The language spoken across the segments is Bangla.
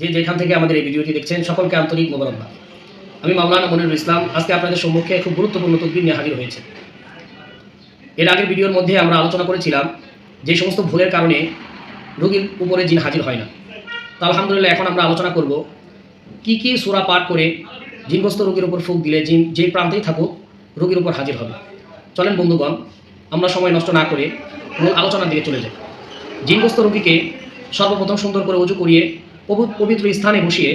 যেখান থেকে আমাদের এই ভিডিওটি দেখছেন, সকলকে আন্তরিক মোবারকবাদ। আমি মাওলানা মনিরুল ইসলাম। আজকে আপনাদের সম্মুখে খুব গুরুত্বপূর্ণ তদবির নিয়ে হাজির হয়েছে এর আগের ভিডিওর মধ্যে আমরা আলোচনা করেছিলাম যে সমস্ত ভুলের কারণে রোগীর উপরে জিন হাজির হয় না। তো আলহামদুলিল্লাহ, এখন আমরা আলোচনা করব কি কি সূরা পাঠ করে জিনগ্রস্ত রোগীর উপর ফুক দিলে জিন যে প্রান্তেই থাকুক, রোগীর উপর হাজির হবে। চলেন বন্ধুগণ, আমরা সময় নষ্ট না করে মূল আলোচনার দিকে চলে যাই। জিনগ্রস্ত রোগীকে সর্বপ্রথম সুন্দর করে উজু করিয়ে পবিত্র স্থানে বসিয়ে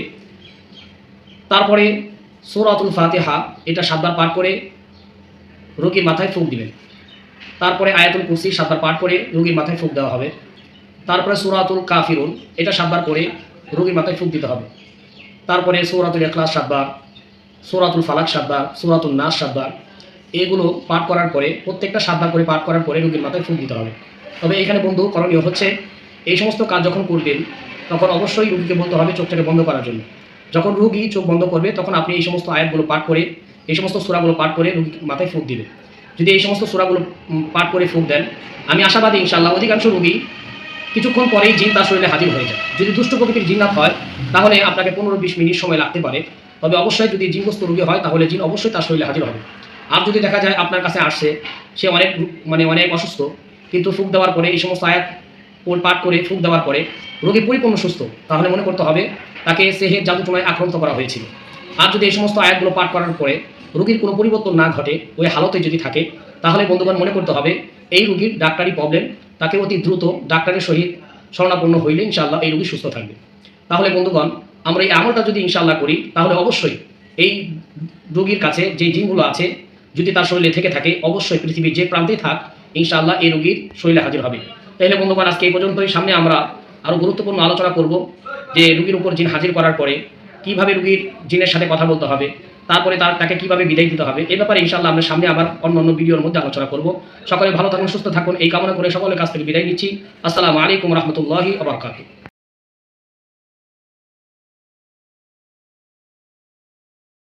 তারপরে সৌরাতুল ফাতেহা, এটা সাতবার পাঠ করে রোগীর মাথায় ফুক দিবেন। তারপরে আয়াতুল কুসি সাতবার পাঠ করে রোগীর মাথায় ফুক দেওয়া হবে। তারপরে সৌরাতুল কাফিরুন, এটা সাতবার করে রোগীর মাথায় ফুক দিতে হবে। তারপরে সৌরাতুল এখলাস সাতবার, সৌরাতুল ফালাক সাতবার সৌরাতুল নাস সাতবার, এগুলো পাঠ করার পরে, প্রত্যেকটা সাতবার করে পাঠ করার পরে রোগীর মাথায় ফুক দিতে হবে। তবে এখানে বন্ধু, করণীয় হচ্ছে, এই সমস্ত কাজ যখন করবেন তখন অবশ্যই রুগীকে বলতে হবে চোখটাকে বন্ধ করার জন্য। যখন রুগী চোখ বন্ধ করবে, তখন আপনি এই সমস্ত আয়াতগুলো পাঠ করে, এই সমস্ত সুরাগুলো পাঠ করে রুগী মাথায় ফুক দিবে যদি এই সমস্ত সুরাগুলো পাঠ করে ফুক দেন, আমি আশাবাদী ইনশাল্লাহ অধিকাংশ রুগী কিছুক্ষণ পরেই জিন তার শরীরে হাজির হয়ে যায়। যদি দুষ্ট প্রকৃতির জিন্নাত হয়, তাহলে আপনাকে পনেরো বিশ মিনিট সময় লাগতে পারে। তবে অবশ্যই যদি জিনগ্রস্ত রোগী হয়, তাহলে জিন অবশ্যই তার শরীরে হাজির হবে। আর যদি দেখা যায় আপনার কাছে আসছে, সে অনেক মানে অনেক অসুস্থ, কিন্তু ফুক দেওয়ার পরে এই সমস্ত আয়াত পাঠ করে ফুক দেওয়ার পরে রোগী পরিপূর্ণ সুস্থ, তাহলে মনে করতে হবে তাকে সেহের জাদুটোনায় আক্রান্ত করা হয়েছিল। আর যদি এই সমস্ত আয়াতগুলো পাঠ করার পরে রোগীর কোনো পরিবর্তন না ঘটে, ওই হালতে যদি থাকে, তাহলে বন্ধুগণ মনে করতে হবে এই রোগীর ডাক্তারি প্রবলেম তাকে অতি দ্রুত ডাক্তারের সহিত শরণাপন্ন হইলে ইনশাআল্লাহ এই রোগী সুস্থ থাকবে। তাহলে বন্ধুগণ, আমরা এই আমলটা যদি ইনশাআল্লাহ করি, তাহলে অবশ্যই এই রোগীর কাছে যে জিনগুলো আছে, যদি তার শরীরে থেকে থাকে, অবশ্যই পৃথিবীর যে প্রান্তেই থাক, ইনশাআল্লাহ এই রোগীর শরীরে হাজির হবে। তাহলে বন্ধুগণ, আজকে এই পর্যন্তই। সামনে আমরা আরও গুরুত্বপূর্ণ আলোচনা করব যে রুগীর উপর জিন হাজির করার পরে কীভাবে রুগীর জিনের সাথে কথা বলতে হবে, তারপরে তার, তাকে কীভাবে বিদায় দিতে হবে, এ ব্যাপারে ইনশাল্লাহ আমরা সামনে আবার অন্য অন্য ভিডিওর মধ্যে আলোচনা করব। সকলে ভালো থাকুন, সুস্থ থাকুন, এই কামনা করে সকলের কাছ থেকে বিদায় নিচ্ছি। আসসালামু আলাইকুম রহমতুল্লাহি আবরকাতুহ